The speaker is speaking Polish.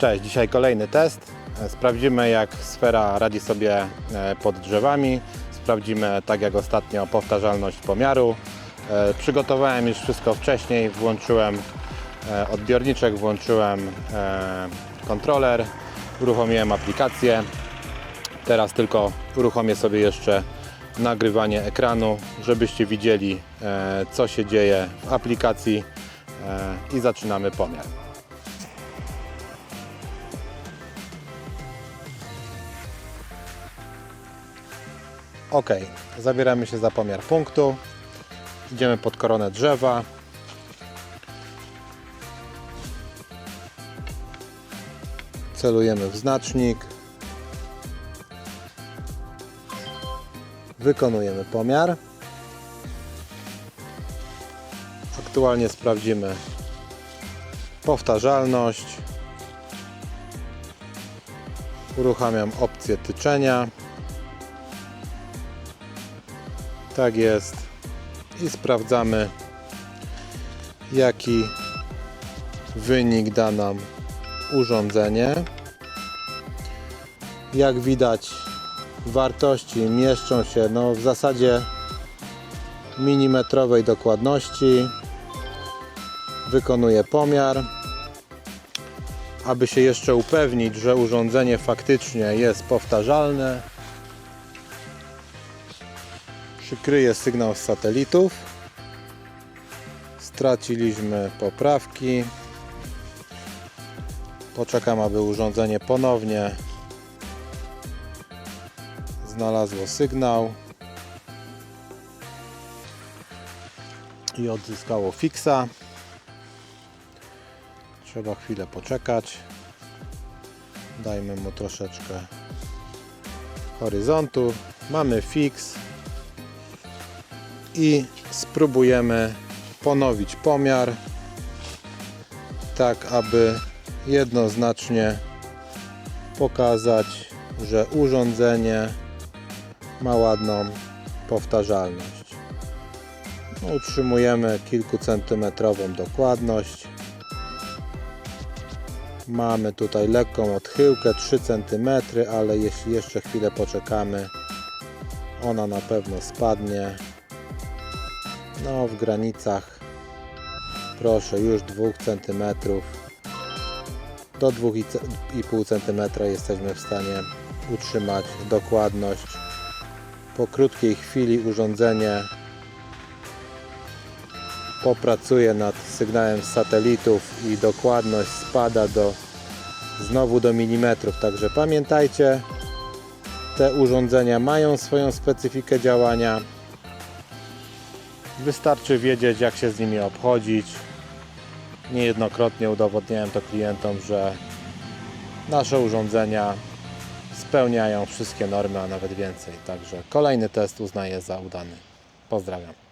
Cześć, dzisiaj kolejny test. Sprawdzimy jak sfera radzi sobie e, pod drzewami. Sprawdzimy tak jak ostatnio powtarzalność pomiaru. E, Przygotowałem już wszystko wcześniej, włączyłem e, odbiorniczek, włączyłem kontroler, uruchomiłem aplikację. Teraz tylko uruchomię sobie jeszcze nagrywanie ekranu, żebyście widzieli co się dzieje w aplikacji i zaczynamy pomiar. Ok, zabieramy się za pomiar punktu. Idziemy pod koronę drzewa. Celujemy w znacznik. Wykonujemy pomiar. Aktualnie sprawdzimy powtarzalność. Uruchamiam opcję tyczenia. Tak jest. I sprawdzamy, jaki wynik da nam urządzenie. Jak widać, wartości mieszczą się no, w zasadzie milimetrowej dokładności. Wykonuję pomiar. Aby się jeszcze upewnić, że urządzenie faktycznie jest powtarzalne, przykryję sygnał z satelitów. Straciliśmy poprawki. Poczekam, aby urządzenie ponownie znalazło sygnał i odzyskało fixa. Trzeba chwilę poczekać. Dajmy mu troszeczkę horyzontu. Mamy fix i spróbujemy ponowić pomiar tak aby jednoznacznie pokazać, że urządzenie ma ładną powtarzalność. No, utrzymujemy kilkucentymetrową dokładność. Mamy tutaj lekką odchyłkę 3 cm, ale jeśli jeszcze chwilę poczekamy, ona na pewno spadnie no w granicach proszę już 2 cm do 2,5 cm jesteśmy w stanie utrzymać dokładność. Po krótkiej chwili urządzenie popracuje nad sygnałem satelitów i dokładność spada do znowu do milimetrów. Także pamiętajcie te urządzenia mają swoją specyfikę działania Wystarczy wiedzieć, jak się z nimi obchodzić. Niejednokrotnie udowodniałem to klientom, że nasze urządzenia spełniają wszystkie normy, a nawet więcej. Także kolejny test uznaję za udany. Pozdrawiam.